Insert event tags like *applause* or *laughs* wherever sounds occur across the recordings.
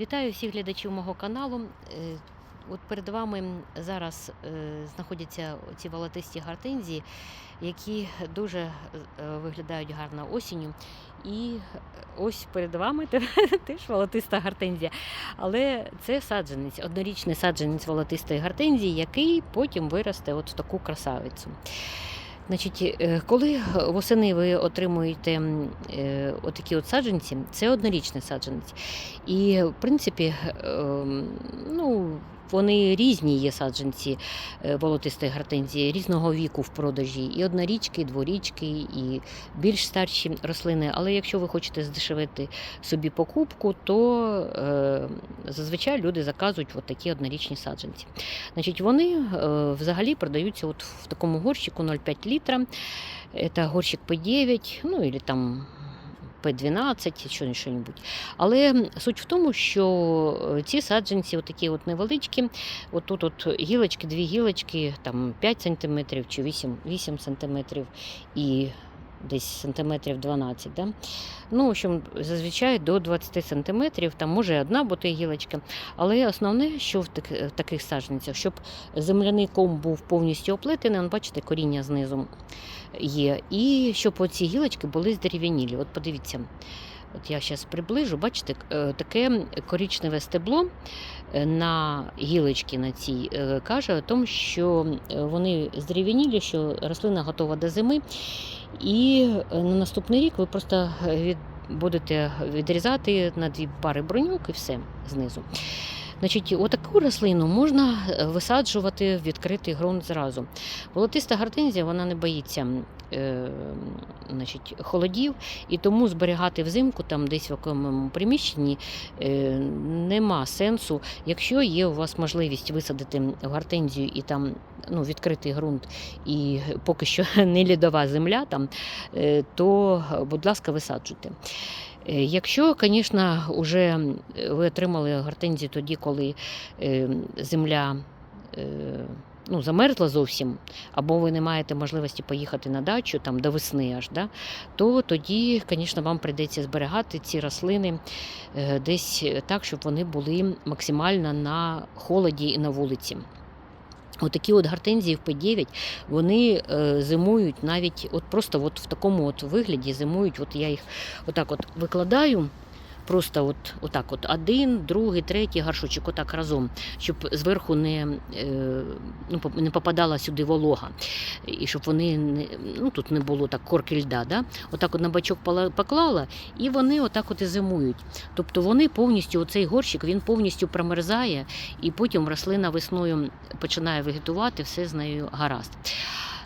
Вітаю всіх глядачів мого каналу. Е, От перед вами зараз е, знаходяться ці волотисті гортензії, які дуже е, виглядають гарно осінню. І ось перед вами *laughs* теж волотиста гортензія. Але це саджанець, однорічний саджанець волотистої гортензії, який потім виросте от в таку красавицю. Значить, е, коли восени ви отримуєте е, отакі от саджанці, це однорічний саджанець. І, в принципі, ну, вони різні є саджанці е, волотистої гортензії, різного віку в продажі. І однорічки, і дворічки, і більш старші рослини. Але якщо ви хочете здешевити собі покупку, то е, зазвичай люди заказують от такі однорічні саджанці. Значить, вони е, взагалі продаються от в такому горщику 0,5 літра. Это горщик P9, ну или там P12, що що-небудь. Але суть в тому, що ці саджанці, отакі от невеличкі, отут тут от гілочки, дві гілочки, там 5 см чи 8, 8 см і десь сантиметрів 12. Да? Ну, в общем, зазвичай до 20 сантиметрів, там може одна бути гілочка. Але основне, що в таких саджанцях, щоб земляний ком був повністю оплетений, бачите, коріння знизу є. І щоб оці гілочки були здерев'янілі. От подивіться, от я зараз приближу, бачите, е, таке коричневе стебло е, на гілочці на цій е, каже о тому, що вони здерев'янілі, що рослина готова до зими. І на наступний рік ви просто від, будете відрізати на дві пари бронюк і все знизу. Значить, отаку рослину можна е, висаджувати в відкритий ґрунт зразу. Волотиста гортензія вона не боїться е, значить, холодів, і тому зберігати взимку там десь в окремому приміщенні е, нема сенсу. Якщо є у вас можливість висадити гортензію і там ну, відкритий ґрунт, і поки що *laughs* не лідова земля, там, е, то, будь ласка, висаджуйте. Е, Якщо, звісно, вже ви отримали гортензію тоді, коли е, земля е, ну, замерзла зовсім, або ви не маєте можливості поїхати на дачу там, до весни аж, да, то тоді, звісно, вам прийдеться зберігати ці рослини десь так, щоб вони були максимально на холоді і на вулиці. Отакі от гортензії в П9, вони е, зимують навіть от просто от в такому от вигляді зимують. От я їх отак от викладаю. Просто от, отак от один, другий, третій горшочок, отак разом, щоб зверху не, е, ну, не попадала сюди волога. І щоб вони ну, тут не було так корки льда. Да? Отак от на бачок поклала, і вони отак от і зимують. Тобто вони повністю, оцей горщик, він повністю промерзає, і потім рослина весною починає вегетувати, все з нею гаразд.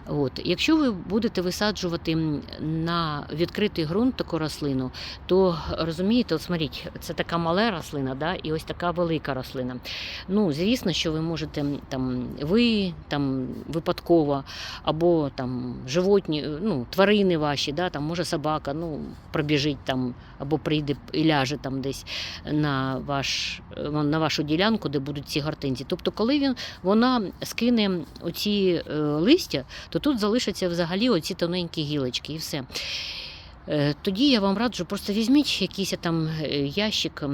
От. Якщо ви будете висаджувати на відкритий ґрунт таку рослину, то розумієте, от смотрите, це така мала рослина, да, і ось така велика рослина. Ну, звісно, що ви можете там, ви там, випадково, або там животні, ну, тварини ваші, да, там, може собака ну, пробіжить там, або прийде і ляже там десь на, ваш, е, на вашу ділянку, де будуть ці гортензії. Тобто, коли він, вона скине оці е, листя, то тут залишаться взагалі оці тоненькі гілочки і все. Е, Тоді я вам раджу, просто візьміть якийсь там е, ящик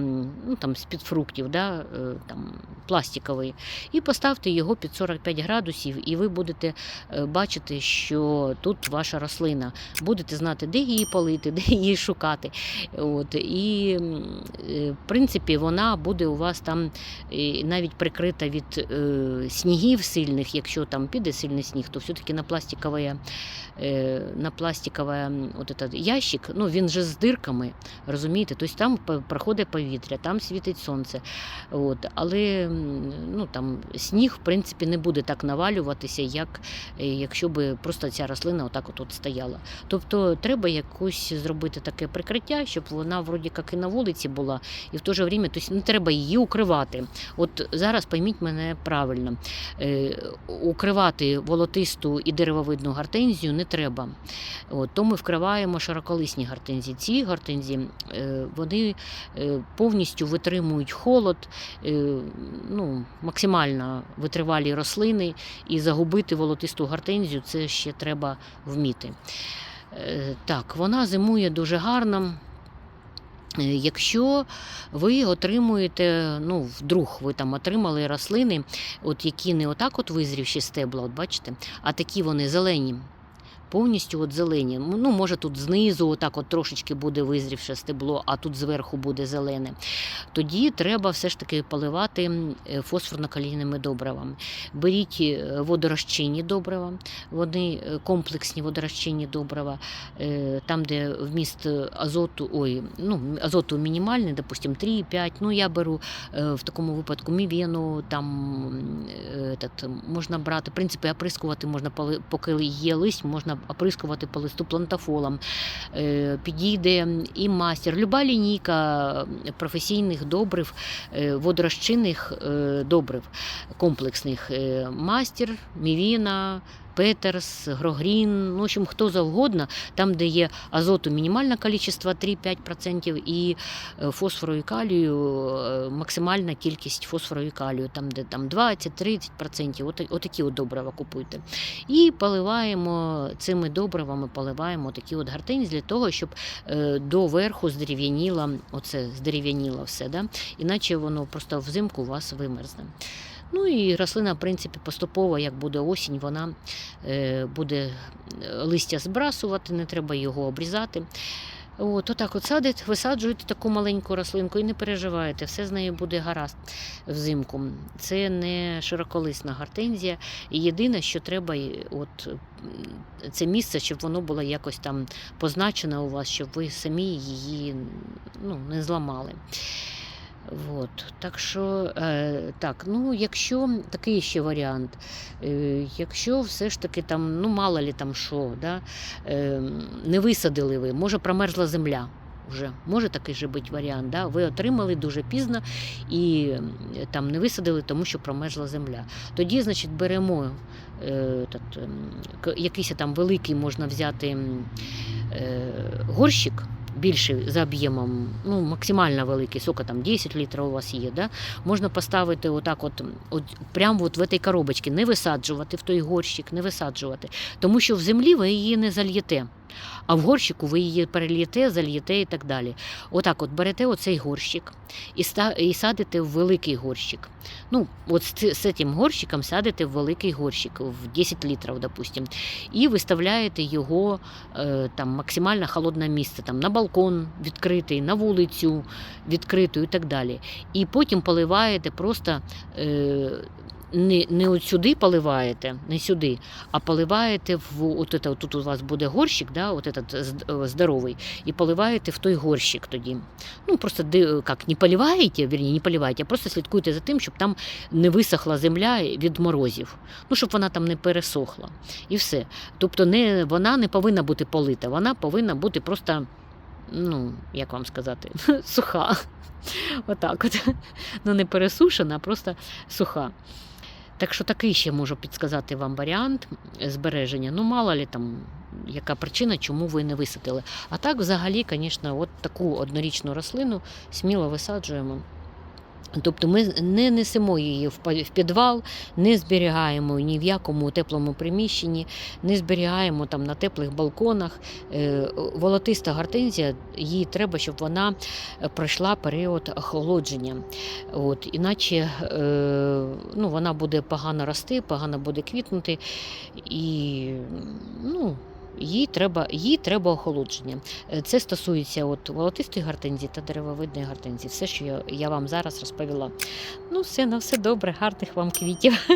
ну, там, з-під фруктів, да, е, там, пластиковий, і поставте його під 45 градусів, і ви будете е, бачити, що тут ваша рослина. Будете знати, де її полити, *laughs* де її шукати. От, і, е, в принципі, вона буде у вас там е, навіть прикрита від е, снігів сильних, якщо там піде сильний сніг, то все-таки на пластикове, е, на пластикове от этот ящик, ну він же з дирками, розумієте? Тобто там проходить повітря, там світить сонце. От, але ну, там, сніг, в принципі, не буде так навалюватися, як е, якщо би просто ця рослина отак от, от стояла. Тобто треба якусь зробити таке прикриття, щоб вона вроді як і на вулиці була, і в то же время тобто, не треба її укривати. От зараз пойміть мене правильно. Е, укривати волотисту і деревовидну гортензію не треба. От, то ми вкриваємо широколисні гортензії. Ці гортензії е, вони е, повністю витримують холод, е, ну, максимально витривалі рослини, і загубити волотисту гортензію це ще треба вміти. Так, вона зимує дуже гарно. Якщо ви отримуєте, ну, вдруг ви там отримали рослини, от які не отак от визрівші стебла, от бачите, а такі вони зелені. Повністю от зелені. Ну, може, тут знизу отак от трошечки буде визрівше стебло, а тут зверху буде зелене. Тоді треба все ж таки поливати е, фосфорно-калійними добривами. Беріть е, водорозчинні добрива, вони е, комплексні водорозчинні добрива, там, де вміст азоту, ой, ну, азоту мінімальний, допустим, 3-5. Ну, я беру в такому випадку мівену, там этот, можна брати, в принципі, оприскувати можна, поки є листь, можна оприскувати по листу плантафолом. Е, Підійде і мастер. Люба лінійка професійних добрив, е, водорозчинних е, добрив комплексних. Е, Мастер, мівіна, Петерс, Грогрін, ну, в общем, хто завгодно, там, де є азоту мінімальне кількість 3-5% і е, фосфору і калію, е, максимальна кількість фосфору і калію, там, де там 20-30%, от, отакі от добрива купуйте. І поливаємо цими добривами, поливаємо такі от гортензії для того, щоб е, до верху здерев'яніло, оце здерев'яніло все, да? іначе воно просто взимку у вас вимерзне. Ну і рослина, в принципі, поступово, як буде осінь, вона е, буде е, листя збрасувати, не треба його обрізати. От, отак от садить, висаджуєте таку маленьку рослинку і не переживайте, все з нею буде гаразд взимку. Це не широколисна гортензія. І єдине, що треба, от, це місце, щоб воно було якось там позначене у вас, щоб ви самі її ну, не зламали. Вот. Так що, е, так, ну, якщо такий ще варіант, е, якщо все ж таки там, ну мало ли там що, да, е, не висадили ви, може промерзла земля. Вже може такий же бути варіант. Да? Ви отримали дуже пізно і там не висадили, тому що промерзла земля. Тоді, значить, беремо е, тот, ем, якийсь там великий можна взяти е, горщик. Більший за об'ємом, ну максимально великий, сколько там 10 літрів у вас є, да? можна поставити отак, от, от прямо от в цій коробочці, не висаджувати в той горщик, не висаджувати. Тому що в землі ви її не зальєте, а в горщику ви її перельєте, зальєте і так далі. Отак от берете оцей горщик і, садите в великий горщик. Ну, от з, з цим горщиком садите в великий горщик, в 10 літрів, допустим, і виставляєте його е, там максимально холодне місце, там на балкон відкритий, на вулицю відкриту і так далі. І потім поливаєте просто. Не, не от сюди поливаєте, не сюди, а поливаєте в от это, тут у вас буде горщик, да, от этот здоровий, і поливаєте в той горщик тоді. Ну, просто як, не поливаєте, вірні, не поливаєте, а просто слідкуйте за тим, щоб там не висохла земля від морозів, ну, щоб вона там не пересохла. І все. Тобто не, вона не повинна бути полита, вона повинна бути просто, ну, як вам сказати, *laughs* суха. Отак от. Ну, не пересушена, а просто суха. Так що такий ще можу підсказати вам варіант збереження. Ну, мало ли там, яка причина, чому ви не висадили. А так, взагалі, звісно, от таку однорічну рослину сміло висаджуємо. Тобто ми не несемо її в підвал, не зберігаємо ні в якому теплому приміщенні, не зберігаємо там на теплих балконах. Е, Волотиста гортензія, їй треба, щоб вона е, пройшла період охолодження. От, іначе е, ну, вона буде погано рости, погано буде квітнути. І ну, їй треба, їй треба охолодження. Е, Це стосується от волотистої гортензії та деревовидної гортензії. Все, що я, я вам зараз розповіла. Ну, все, на все добре, гарних вам квітів.